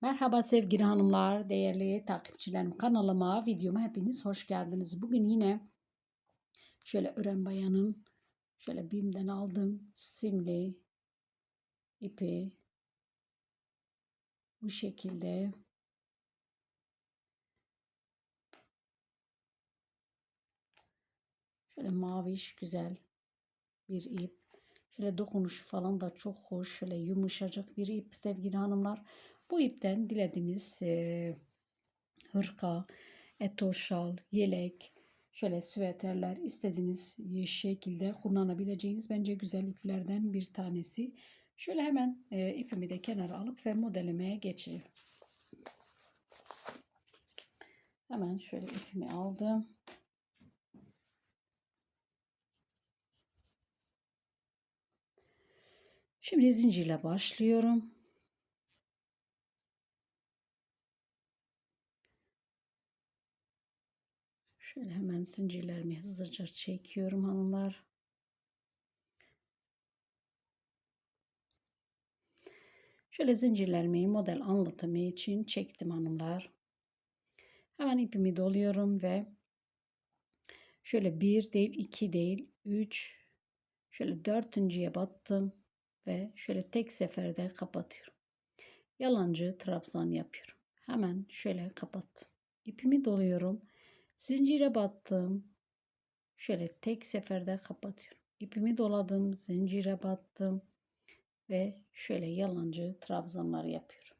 Merhaba sevgili hanımlar, değerli takipçilerim. Kanalıma, videoma hepiniz hoş geldiniz. Bugün yine şöyle Ören Bayan'ın şöyle BİM'den aldığım simli ipi bu şekilde şöyle maviş güzel bir ip. Şöyle dokunuşu falan da çok hoş. Şöyle yumuşacık bir ip sevgili hanımlar. Bu ipten dilediğiniz e, hırka, etoşal, yelek, şöyle süveterler istediğiniz şekilde kullanabileceğiniz bence güzel iplerden bir tanesi. Şöyle hemen e, ipimi de kenara alıp ve modelemeye geçeyim. Hemen şöyle ipimi aldım. Şimdi zincirle başlıyorum. Şöyle hemen zincirlerimi hızlıca çekiyorum hanımlar. Şöyle zincirlerimi model anlatımı için çektim hanımlar. Hemen ipimi doluyorum ve şöyle bir değil iki değil üç şöyle dördüncüye battım ve şöyle tek seferde kapatıyorum. Yalancı trabzan yapıyorum. Hemen şöyle kapattım. İpimi doluyorum. Zincire battım. Şöyle tek seferde kapatıyorum. İpimi doladım, zincire battım ve şöyle yalancı trabzanlar yapıyorum.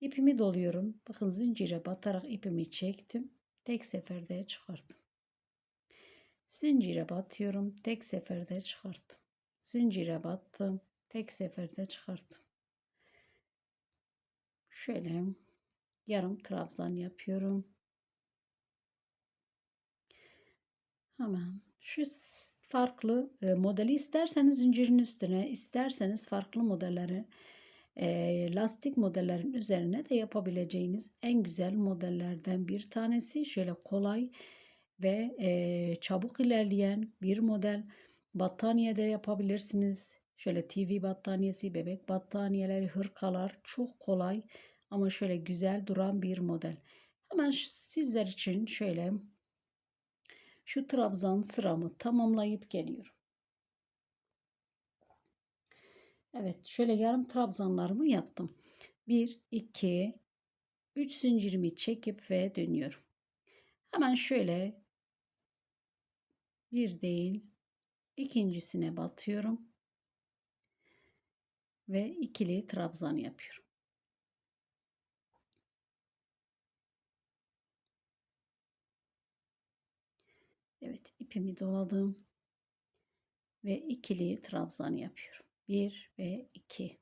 İpimi doluyorum. Bakın zincire batarak ipimi çektim. Tek seferde çıkarttım. Zincire batıyorum. Tek seferde çıkarttım. Zincire battım. Tek seferde çıkarttım. Şöyle yarım trabzan yapıyorum. Hemen şu farklı e, modeli isterseniz zincirin üstüne isterseniz farklı modelleri e, lastik modellerin üzerine de yapabileceğiniz en güzel modellerden bir tanesi. Şöyle kolay ve e, çabuk ilerleyen bir model. Battaniye de yapabilirsiniz. Şöyle TV battaniyesi, bebek battaniyeleri, hırkalar çok kolay ama şöyle güzel duran bir model. Hemen sizler için şöyle şu trabzan sıramı tamamlayıp geliyorum. Evet şöyle yarım trabzanlarımı yaptım. 1, 2, 3 zincirimi çekip ve dönüyorum. Hemen şöyle bir değil ikincisine batıyorum ve ikili trabzan yapıyorum. Evet ipimi doladım ve ikili trabzan yapıyorum. 1 ve 2.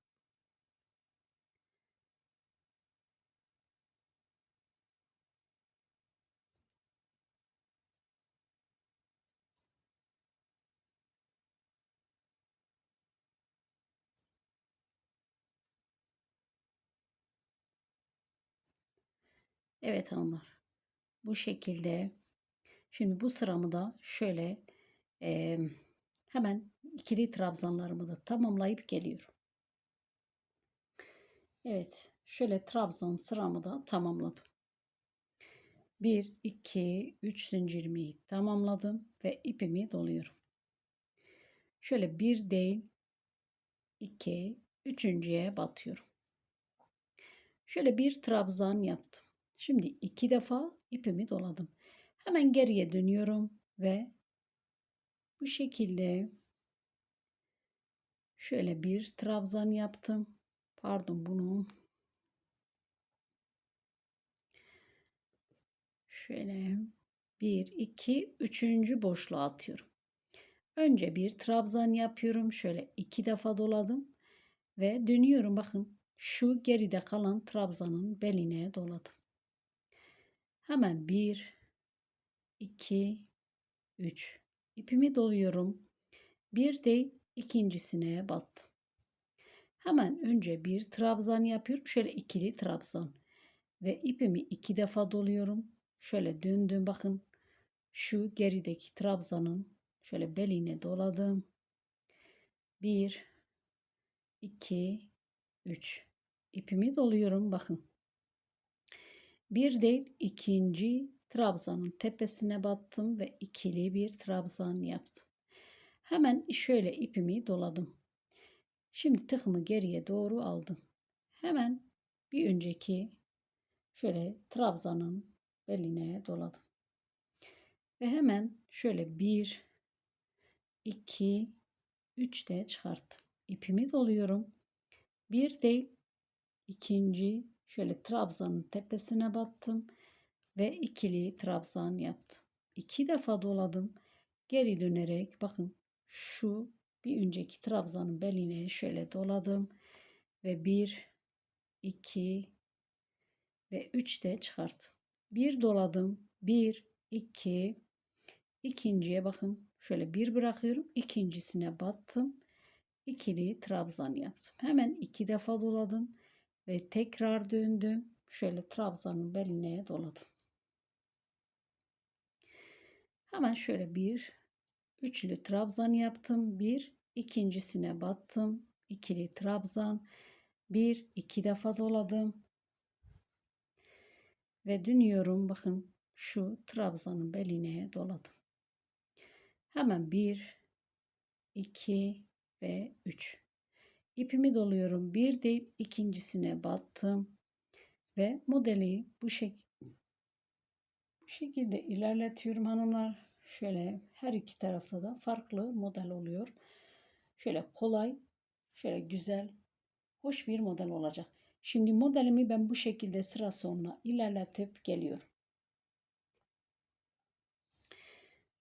Evet hanımlar. Bu şekilde Şimdi bu sıramı da şöyle e, hemen ikili trabzanlarımı da tamamlayıp geliyorum. Evet şöyle trabzan sıramı da tamamladım. 1, 2, 3 zincirimi tamamladım ve ipimi doluyorum. Şöyle bir değil 2, üçüncüye batıyorum. Şöyle bir trabzan yaptım. Şimdi iki defa ipimi doladım. Hemen geriye dönüyorum ve bu şekilde şöyle bir trabzan yaptım. Pardon bunu şöyle 1 2 3. boşluğa atıyorum. Önce bir trabzan yapıyorum. Şöyle iki defa doladım ve dönüyorum. Bakın şu geride kalan trabzanın beline doladım. Hemen bir 2, 3. İpimi doluyorum. Bir değil ikincisine battım. Hemen önce bir trabzan yapıyorum. Şöyle ikili trabzan. Ve ipimi iki defa doluyorum. Şöyle döndüm bakın. Şu gerideki trabzanın şöyle beline doladım. 1 2 3 ipimi doluyorum. Bakın. Bir değil ikinci trabzanın tepesine battım ve ikili bir trabzan yaptım. Hemen şöyle ipimi doladım. Şimdi tıkımı geriye doğru aldım. Hemen bir önceki şöyle trabzanın beline doladım. Ve hemen şöyle bir, iki, üç de çıkarttım. İpimi doluyorum. Bir değil, ikinci şöyle trabzanın tepesine battım ve ikili trabzan yaptım. İki defa doladım. Geri dönerek bakın şu bir önceki trabzanın beline şöyle doladım ve bir, iki ve üç de çıkarttım. Bir doladım. Bir, iki, ikinciye bakın şöyle bir bırakıyorum. ikincisine battım. ikili trabzan yaptım. Hemen iki defa doladım ve tekrar döndüm. Şöyle trabzanın beline doladım. Hemen şöyle bir üçlü trabzan yaptım. Bir ikincisine battım. ikili trabzan. Bir iki defa doladım. Ve dönüyorum. Bakın şu trabzanın beline doladım. Hemen bir, iki ve üç. İpimi doluyorum. Bir değil ikincisine battım. Ve modeli bu, şek şekilde ilerletiyorum hanımlar. Şöyle her iki tarafta da farklı model oluyor. Şöyle kolay, şöyle güzel, hoş bir model olacak. Şimdi modelimi ben bu şekilde sıra sonuna ilerletip geliyorum.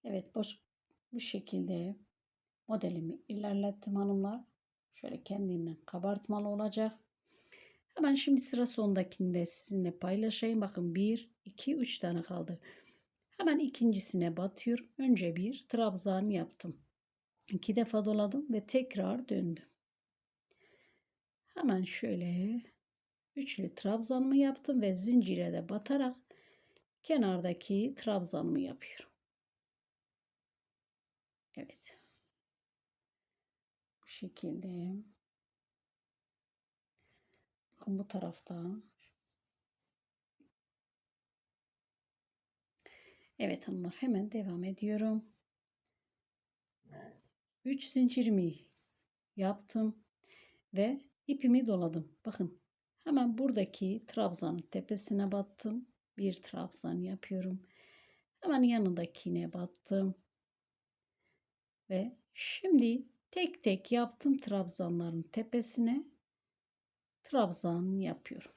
Evet boş, bu şekilde modelimi ilerlettim hanımlar. Şöyle kendinden kabartmalı olacak. Hemen şimdi sıra sondakini de sizinle paylaşayım. Bakın 1, 2, 3 tane kaldı. Hemen ikincisine batıyorum. Önce bir trabzan yaptım. İki defa doladım ve tekrar döndüm. Hemen şöyle üçlü trabzanımı yaptım ve zincire de batarak kenardaki trabzanımı yapıyorum. Evet. Bu şekilde. Bakın bu tarafta. Evet hanımlar hemen devam ediyorum. 3 zincirimi yaptım ve ipimi doladım. Bakın hemen buradaki trabzanın tepesine battım. Bir trabzan yapıyorum. Hemen yanındakine battım. Ve şimdi tek tek yaptım trabzanların tepesine trabzan yapıyorum.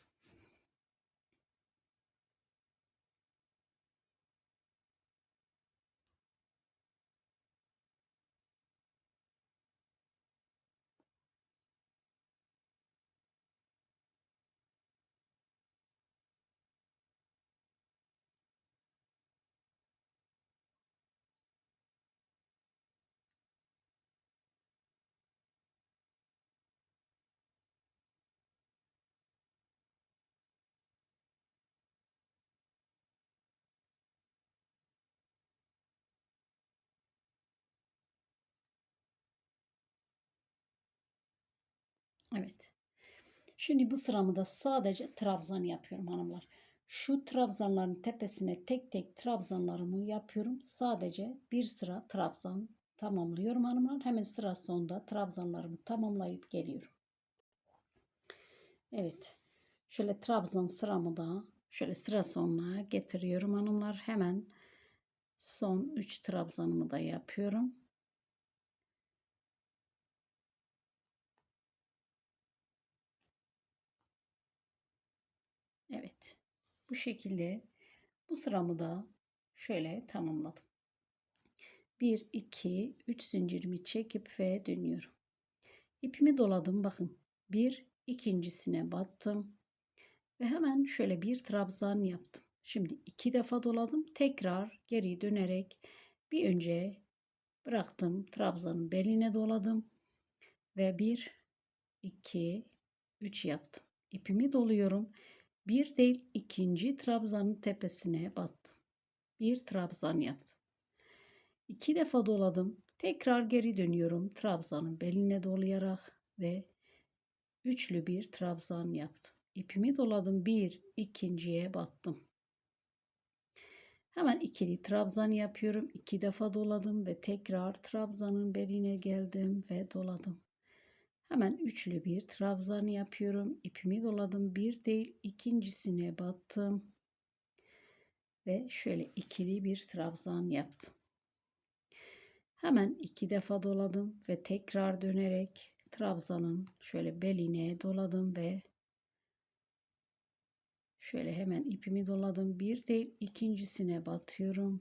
Evet. Şimdi bu sıramı da sadece trabzan yapıyorum hanımlar. Şu trabzanların tepesine tek tek trabzanlarımı yapıyorum. Sadece bir sıra trabzan tamamlıyorum hanımlar. Hemen sıra sonunda trabzanlarımı tamamlayıp geliyorum. Evet. Şöyle trabzan sıramı da şöyle sıra sonuna getiriyorum hanımlar. Hemen son 3 trabzanımı da yapıyorum. Evet. Bu şekilde bu sıramı da şöyle tamamladım. 1 2 3 zincirimi çekip ve dönüyorum. İpimi doladım bakın. Bir ikincisine battım ve hemen şöyle bir trabzan yaptım. Şimdi iki defa doladım. Tekrar geri dönerek bir önce bıraktım. Trabzanın beline doladım ve bir iki üç yaptım. İpimi doluyorum. Bir değil ikinci trabzanın tepesine battım. Bir trabzan yaptım. İki defa doladım. Tekrar geri dönüyorum. Trabzanın beline dolayarak ve üçlü bir trabzan yaptım. İpimi doladım. Bir, ikinciye battım. Hemen ikili trabzan yapıyorum. İki defa doladım ve tekrar trabzanın beline geldim ve doladım. Hemen üçlü bir trabzan yapıyorum. İpimi doladım. Bir değil ikincisine battım. Ve şöyle ikili bir trabzan yaptım. Hemen iki defa doladım ve tekrar dönerek trabzanın şöyle beline doladım ve şöyle hemen ipimi doladım. Bir değil ikincisine batıyorum.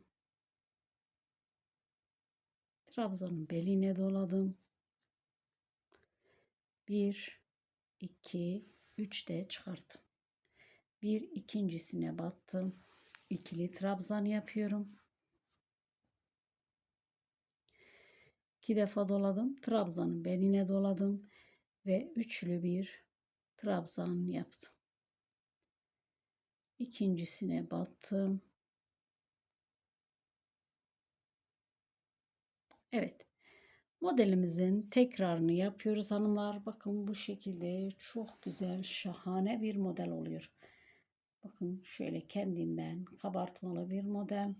Trabzanın beline doladım. 1 2 3 de çıkarttım. Bir ikincisine battım. İkili trabzan yapıyorum. İki defa doladım. Trabzanın beline doladım ve üçlü bir trabzan yaptım. İkincisine battım. Evet. Modelimizin tekrarını yapıyoruz hanımlar. Bakın bu şekilde çok güzel, şahane bir model oluyor. Bakın şöyle kendinden kabartmalı bir model.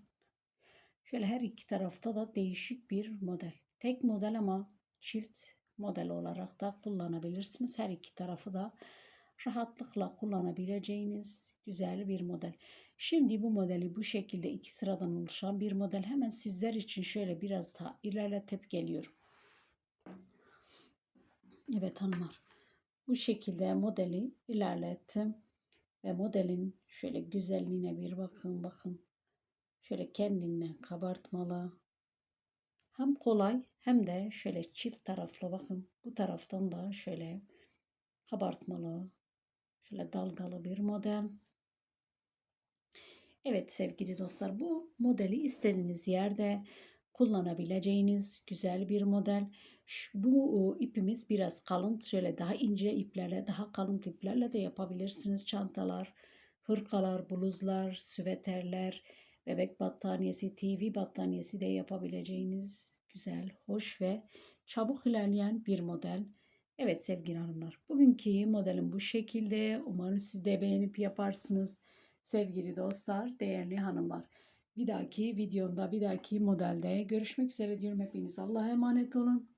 Şöyle her iki tarafta da değişik bir model. Tek model ama çift model olarak da kullanabilirsiniz. Her iki tarafı da rahatlıkla kullanabileceğiniz güzel bir model. Şimdi bu modeli bu şekilde iki sıradan oluşan bir model hemen sizler için şöyle biraz daha ilerletip geliyorum. Evet hanımlar. Bu şekilde modeli ilerlettim. Ve modelin şöyle güzelliğine bir bakın bakın. Şöyle kendinden kabartmalı. Hem kolay hem de şöyle çift taraflı bakın. Bu taraftan da şöyle kabartmalı. Şöyle dalgalı bir model. Evet sevgili dostlar bu modeli istediğiniz yerde kullanabileceğiniz güzel bir model. Bu ipimiz biraz kalın şöyle daha ince iplerle daha kalın iplerle de yapabilirsiniz. Çantalar, hırkalar, bluzlar, süveterler, bebek battaniyesi, TV battaniyesi de yapabileceğiniz güzel, hoş ve çabuk ilerleyen bir model. Evet sevgili hanımlar bugünkü modelim bu şekilde. Umarım siz de beğenip yaparsınız. Sevgili dostlar, değerli hanımlar. Bir dahaki videomda, bir dahaki modelde görüşmek üzere diyorum. Hepiniz Allah'a emanet olun.